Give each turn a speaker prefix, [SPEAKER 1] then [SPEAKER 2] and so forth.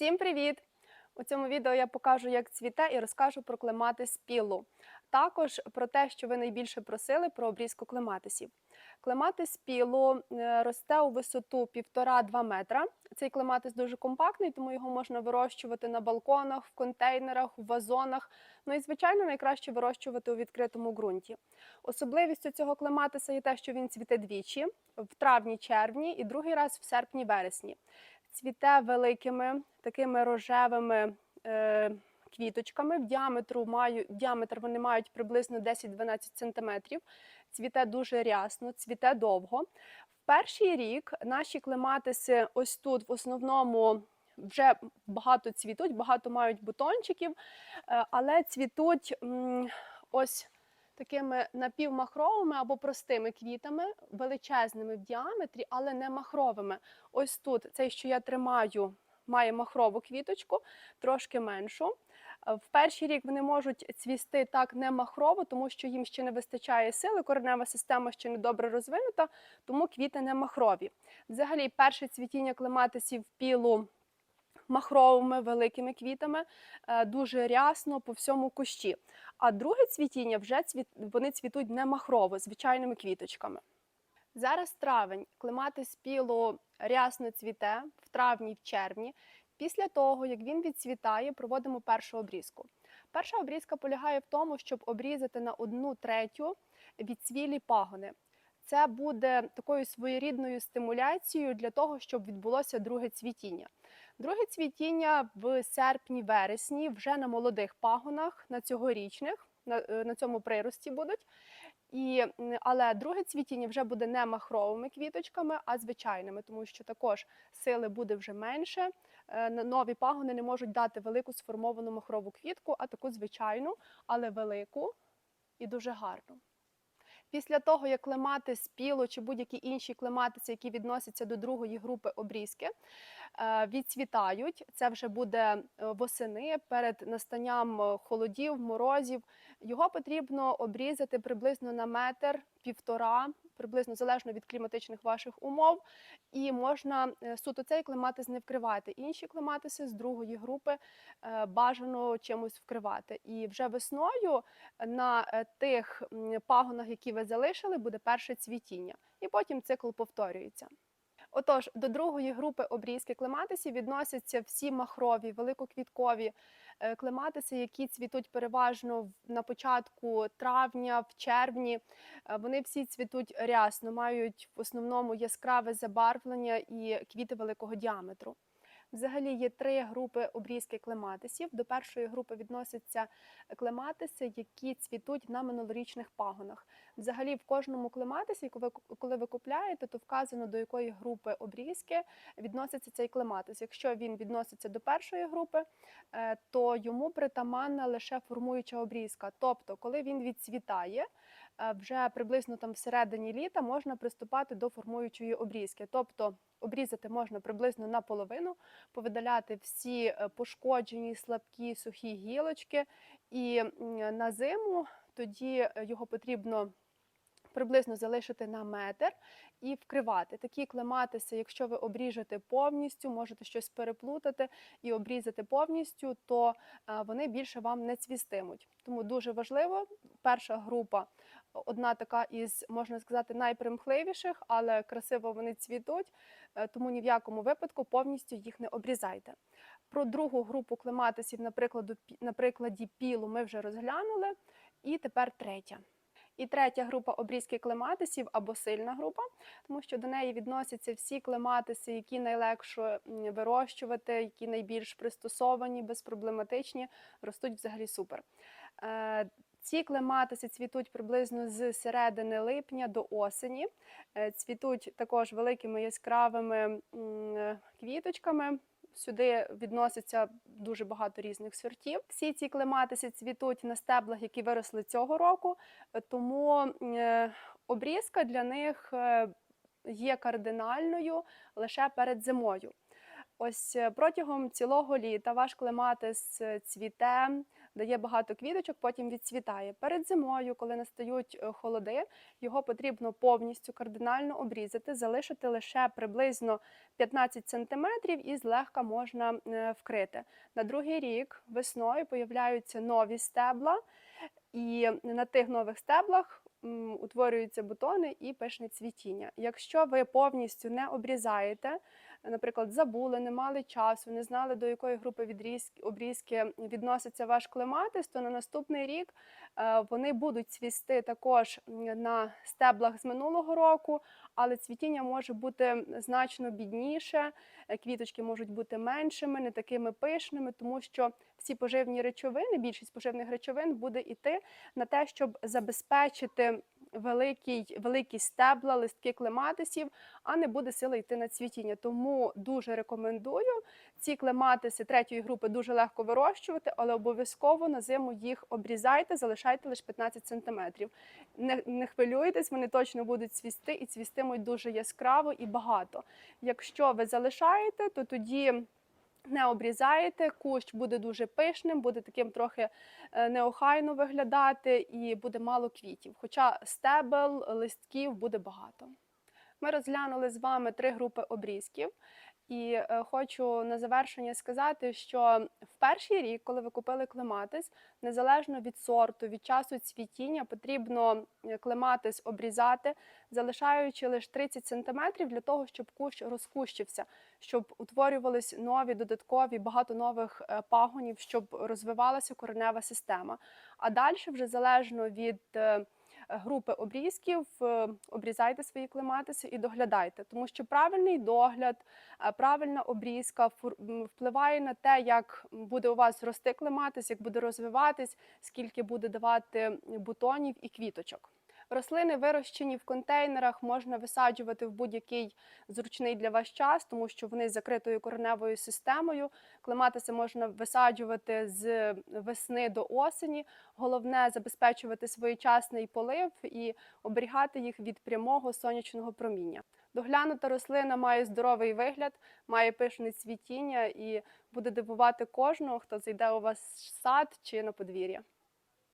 [SPEAKER 1] Всім привіт! У цьому відео я покажу, як цвіте, і розкажу про клематис пілу. Також про те, що ви найбільше просили про обрізку клематисів. Клематис пілу е, росте у висоту 1,5-2 метра. Цей клематис дуже компактний, тому його можна вирощувати на балконах, в контейнерах, в вазонах. Ну і, звичайно, найкраще вирощувати у відкритому ґрунті. Особливістю цього клематиса є те, що він цвіте двічі в травні-червні і другий раз в серпні-вересні. Цвіте великими такими рожевими е, квіточками. В діаметру маю, діаметр вони мають приблизно 10-12 см. Цвіте дуже рясно, цвіте довго. В перший рік наші клематиси ось тут в основному вже багато цвітуть, багато мають бутончиків, е, але цвітуть ось такими напівмахровими або простими квітами, величезними в діаметрі, але не махровими. Ось тут цей, що я тримаю, має махрову квіточку, трошки меншу. Е, В перший рік вони можуть цвісти так не махрово, тому що їм ще не вистачає сили, коренева система ще не добре розвинута, тому квіти не махрові. Взагалі, перше цвітіння клематисів пілу махровими великими квітами, е, дуже рясно по всьому кущі. А друге цвітіння вже цвіт... вони цвітуть не махрово, звичайними квіточками. Зараз травень, клематис пілу рясно цвіте в травні, в червні. Після того, як він відцвітає, проводимо першу обрізку. Перша обрізка полягає в тому, щоб обрізати на одну третю відцвілі пагони. Це буде такою своєрідною стимуляцією для того, щоб відбулося друге цвітіння. Друге цвітіння в серпні-вересні вже на молодих пагонах, на цьогорічних, на, е, на цьому прирості будуть. І, але друге цвітіння вже буде не махровими квіточками, а звичайними, тому що також сили буде вже менше. Е, Нові пагони не можуть дати велику сформовану махрову квітку, а таку звичайну, але велику і дуже гарну. Після того, як клематис піло чи будь-які інші клематиси, які відносяться до другої групи обрізки, відцвітають. Це вже буде е, восени перед настанням е, холодів, морозів. Його потрібно обрізати приблизно на метр, півтора, приблизно залежно від кліматичних ваших умов. І можна е, суто цей клематис не вкривати. Інші клематиси з другої групи е, бажано чимось вкривати. І вже весною на е, тих пагонах, які ви залишили, буде перше цвітіння. І потім цикл повторюється. Отож, до другої групи обрізки клематисів відносяться всі махрові, великоквіткові е, клематиси, які цвітуть переважно на початку травня, в червні. Е, Вони всі цвітуть рясно, мають в основному яскраве забарвлення і квіти великого діаметру. Взагалі є три групи обрізки клематисів. До першої групи відносяться клематиси, які цвітуть на минулорічних пагонах. Взагалі, в кожному клематисі, коли ви купляєте, то вказано до якої групи обрізки відноситься цей клематис. Якщо він відноситься до першої групи, е, то йому притаманна лише формуюча обрізка. Тобто, коли він відцвітає, вже приблизно там всередині літа можна приступати до формуючої обрізки. Тобто обрізати можна приблизно наполовину, повидаляти всі е, пошкоджені, слабкі, сухі гілочки, і на зиму тоді е, його потрібно приблизно залишити на метр і вкривати. Такі клематиси, якщо ви обріжете повністю, можете щось переплутати і обрізати повністю, то е, вони більше вам не цвістимуть. Тому дуже важливо, перша група одна така із, можна сказати, найпримхливіших, але красиво вони цвітуть, е, тому ні в якому випадку повністю їх не обрізайте. Про другу групу клематисів, наприклад, на прикладі пілу, ми вже розглянули. І тепер третя. І третя група обрізки клематисів або сильна група, тому що до неї відносяться всі клематиси, які найлегше вирощувати, які найбільш пристосовані, безпроблематичні, ростуть взагалі супер. Ці клематиси цвітуть приблизно з середини липня до осені. Е, Цвітуть також великими яскравими е, квіточками. Сюди відноситься дуже багато різних сортів. Всі ці клематиси цвітуть на стеблах, які виросли цього року, е, тому обрізка для них є кардинальною лише перед зимою. Ось протягом цілого літа ваш клематис цвіте, дає багато квіточок, потім відцвітає. Перед зимою, коли настають е, холоди, його потрібно повністю кардинально обрізати, залишити лише приблизно 15 см і злегка можна е, вкрити. На другий рік весною появляються нові стебла, і на тих нових стеблах утворюються бутони і пишне цвітіння. Якщо ви повністю не обрізаєте, наприклад, забули, не мали часу, не знали, до якої групи відрізки, обрізки відноситься ваш клематис, то на наступний рік е, вони будуть цвісти також на стеблах з минулого року, але цвітіння може бути значно бідніше, е, квіточки можуть бути меншими, не такими пишними, тому що всі поживні речовини, більшість поживних речовин буде йти на те, щоб забезпечити великий, великі стебла, листки клематисів, а не буде сила йти на цвітіння. Тому дуже рекомендую ці клематиси третьої групи дуже легко вирощувати, але обов'язково на зиму їх обрізайте, залишайте лише 15 см. Не, не хвилюйтесь, вони точно будуть цвісти і цвістимуть дуже яскраво і багато. Якщо ви залишаєте, то тоді. Не обрізаєте, кущ буде дуже пишним, буде таким трохи е, неохайно виглядати і буде мало квітів. Хоча стебел, листків буде багато. Ми розглянули з вами три групи обрізків. І е, хочу на завершення сказати, що в перший рік, коли ви купили клематис, незалежно від сорту, від часу цвітіння, потрібно е, клематис обрізати, залишаючи лише 30 см для того, щоб кущ розкущився, щоб утворювались нові додаткові багато нових е, пагонів, щоб розвивалася коренева система. А далі, вже залежно від групи обрізків, е, обрізайте свої клематиси і доглядайте, тому що правильний догляд, е, правильна обрізка впливає на те, як буде у вас рости клематис, як буде розвиватись, скільки буде давати бутонів і квіточок. Рослини, вирощені в контейнерах, можна висаджувати в будь-який зручний для вас час, тому що вони з закритою кореневою системою. Клематиси можна висаджувати з весни до осені. Головне забезпечувати своєчасний полив і оберігати їх від прямого сонячного проміння. Доглянута рослина має здоровий вигляд, має пишне цвітіння і буде дивувати кожного, хто зайде у вас в сад чи на подвір'я.